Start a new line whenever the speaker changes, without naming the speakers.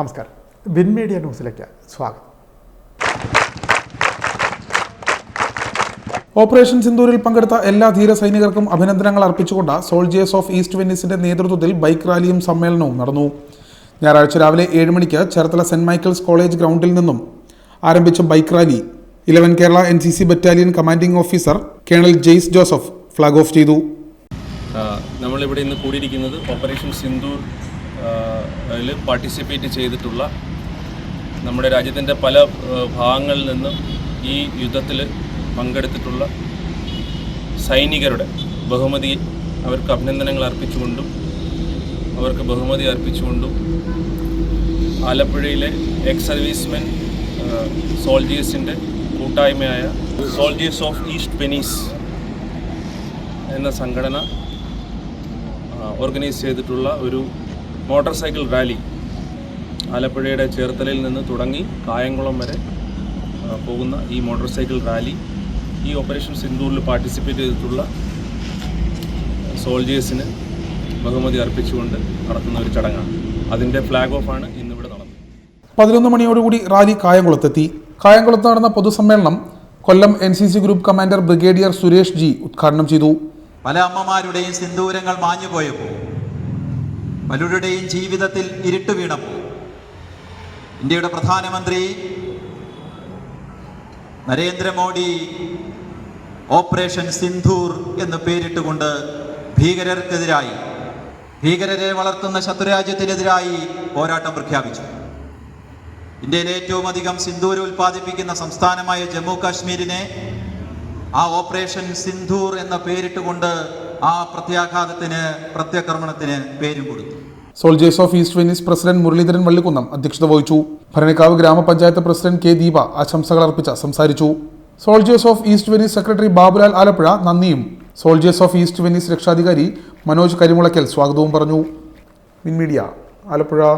നമസ്കാരം. Win media ന്യൂസിലേക്ക് സ്വാഗതം.
ഓപ്പറേഷൻ സിന്ദൂരിൽ പങ്കെടുത്ത എല്ലാ ധീര സൈനികർക്കും അഭിനന്ദനങ്ങൾ അർപ്പിച്ചുകൊണ്ട് സോൾജിയേഴ്സ് ഓഫ് ഈസ്റ്റ് വെന്നീസിന്റെ നേതൃത്വത്തിൽ ബൈക്ക് റാലിയും സമ്മേളനവും നടന്നു. ഞായറാഴ്ച രാവിലെ ഏഴ് മണിക്ക് ചേർത്തല സെന്റ് മൈക്കിൾസ് കോളേജ് ഗ്രൗണ്ടിൽ നിന്നും ആരംഭിച്ച bike rally eleven Kerala N C C battalion commanding officer colonel Jaise Joseph flag off ചെയ്തു.
നമ്മളിവിടെ ഇന്ന് കൂടിയിരിക്കുന്നത് ഓപ്പറേഷൻ സിന്ദൂർ പാർട്ടിസിപ്പേറ്റ് ചെയ്തിട്ടുള്ള നമ്മുടെ രാജ്യത്തിന്റെ പല ഭാഗങ്ങളിൽ നിന്നും ഈ യുദ്ധത്തിൽ പങ്കെടുത്തിട്ടുള്ള സൈനികരുടെ ബഹുമതി അവർക്ക് അഭിനന്ദനങ്ങൾ അർപ്പിച്ചുകൊണ്ടും അവർക്ക് ബഹുമതി അർപ്പിച്ചുകൊണ്ടും ആലപ്പുഴയിലെ എക്സ് സർവീസ്മെൻ സോൾജിയേഴ്സിന്റെ കൂട്ടായ്മയായ സോൾജിയേഴ്സ് ഓഫ് ഈസ്റ്റ് പെനീസ് എന്ന സംഘടന ഓർഗനൈസ് ചെയ്തിട്ടുള്ള ഒരു മോട്ടോർ സൈക്കിൾ റാലി ആലപ്പുഴയുടെ ചേർത്തലയിൽ നിന്ന് തുടങ്ങി കായംകുളം വരെ പോകുന്ന ഈ മോട്ടോർ സൈക്കിൾ റാലി ഈ ഓപ്പറേഷൻ സിന്ദൂറിൽ പാർട്ടിസിപ്പേറ്റ് ചെയ്തിട്ടുള്ള സോൾജേഴ്സിന് ബഹുമതി അർപ്പിച്ചുകൊണ്ട് നടത്തുന്ന ഒരു ചടങ്ങാണ്. അതിന്റെ ഫ്ലാഗ് ഓഫാണ് ഇന്നിവിടെ നടന്നത്.
പതിനൊന്ന് മണിയോടുകൂടി റാലി കായംകുളത്തെത്തി. കായംകുളത്ത് നടന്ന പൊതുസമ്മേളനം Kollam N C C group commander brigadier Suresh G ഉദ്ഘാടനം ചെയ്തു.
പല അമ്മമാരുടെയും സിന്ദൂരങ്ങൾ മാഞ്ഞു പോയപ്പോൾ പലരുടെയും ജീവിതത്തിൽ ഇരുട്ട് വീണപ്പോൾ ഇന്ത്യയുടെ പ്രധാനമന്ത്രി നരേന്ദ്രമോദി ഓപ്പറേഷൻ സിന്ധൂർ എന്ന് പേരിട്ടുകൊണ്ട് ഭീകരർക്കെതിരായി ഭീകരരെ വളർത്തുന്ന ശത്രുരാജ്യത്തിനെതിരായി പോരാട്ടം പ്രഖ്യാപിച്ചു. ഇന്ത്യയിലെ ഏറ്റവും അധികം സിന്ധൂർ ഉൽപ്പാദിപ്പിക്കുന്ന സംസ്ഥാനമായ ജമ്മു കാശ്മീരിനെ ആ ഓപ്പറേഷൻ സിന്ധൂർ എന്ന പേരിട്ടുകൊണ്ട് ആ പ്രത്യാഘാതത്തിന് പ്രത്യാക്രമണത്തിന് പേരും കൊടുത്തു.
Soldiers of east Venice president Muraleedharan Vallikunnam അധ്യക്ഷത വഹിച്ചു. ഭരണിക്കാവ് ഗ്രാമപഞ്ചായത്ത് പ്രസിഡന്റ് കെ ദീപ ആശംസകൾ അർപ്പിച്ച സംസാരിച്ചു. Soldiers of east Venice secretary Babulal Alappuzha നന്ദിയും. സോൾജേഴ്സ് ഓഫ് ഈസ്റ്റ് വെനീസ് രക്ഷാധികാരി മനോജ് കരിമുളയ്ക്കൽ സ്വാഗതവും പറഞ്ഞു. മിൻ മീഡിയ ആലപ്പുഴ.